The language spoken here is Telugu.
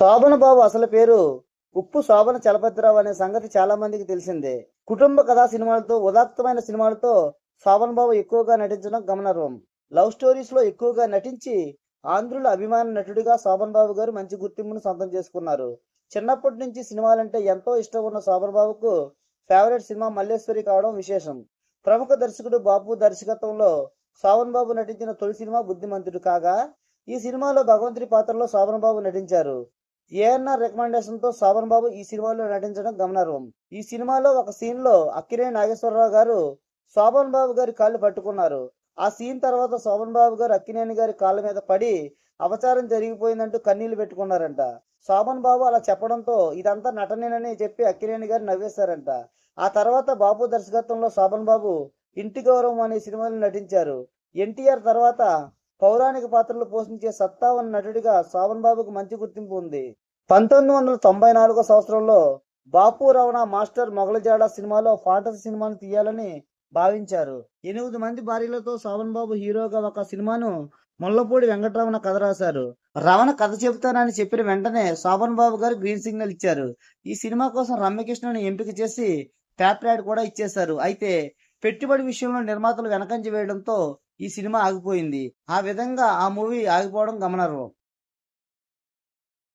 శోభన బాబు అసలు పేరు ఉప్పు శోభన చలపతిరావు అనే సంగతి చాలా మందికి తెలిసిందే. కుటుంబ కథా సినిమాలతో ఉదాత్తమైన సినిమాలతో శోభన్ బాబు ఎక్కువగా నటించడం గమనార్హం. లవ్ స్టోరీస్లో ఎక్కువగా నటించి ఆంధ్రుల అభిమాన నటుడిగా శోభన్ బాబు గారు మంచి గుర్తింపును సొంతం చేసుకున్నారు. చిన్నప్పటి నుంచి సినిమాలంటే ఎంతో ఇష్టం ఉన్న శోభన్ బాబుకు ఫేవరెట్ సినిమా మల్లేశ్వరి కావడం విశేషం. ప్రముఖ దర్శకుడు బాబు దర్శకత్వంలో శోభన్ బాబు నటించిన తొలి సినిమా బుద్ధిమంతుడు కాగా ఈ సినిమాలో భగవంతుడి పాత్రలో శోభన్ బాబు నటించారు. ఏఎన్ఆర్ రికమెండేషన్తో శోభన్ బాబు ఈ సినిమాలో నటించడం గమనార్హం. ఈ సినిమాలో ఒక సీన్లో అక్కినే నాగేశ్వరరావు గారు శోభన్ బాబు గారి కాళ్ళు పట్టుకున్నారు. ఆ సీన్ తర్వాత శోభన్ బాబు గారు అక్కినేని గారి కాళ్ళ మీద పడి అపచారం జరిగిపోయిందంటూ కన్నీళ్ళు పెట్టుకున్నారంట. శోభన్ బాబు అలా చెప్పడంతో ఇదంతా నటనేనని చెప్పి అక్కినేని గారు నవ్వేశారంట. ఆ తర్వాత బాబు దర్శకత్వంలో శోభన్ బాబు ఇంటి గౌరవం అనే సినిమాలో నటించారు. ఎన్టీఆర్ తర్వాత పౌరాణిక పాత్రలు పోషించే సత్తా ఉన్న నటుడిగా శ్రావణ్ బాబుకు మంచి గుర్తింపు ఉంది. పంతొమ్మిది వందల తొంభై నాలుగో సంవత్సరంలో బాపు రవణ మాస్టర్ మొగలజాడ సినిమాలో ఫాంటసీ సినిమాను తీయాలని భావించారు. ఎనిమిది మంది భార్యలతో శ్రావణ్ బాబు హీరోగా ఒక సినిమాను ముల్లపూడి వెంకటరమణ కథ రాశారు. రమణ కథ చెబుతానని చెప్పిన వెంటనే శోభన్ బాబు గారు గ్రీన్ సిగ్నల్ ఇచ్చారు. ఈ సినిమా కోసం రమ్యకృష్ణను ఎంపిక చేసి ట్యాప్ ర్యాడ్ కూడా ఇచ్చేశారు. అయితే పెట్టుబడి విషయంలో నిర్మాతలు వెనకంజ వేయడంతో ఈ సినిమా ఆగిపోయింది. ఆ విధంగా ఆ మూవీ ఆగిపోవడం గమనార్హం.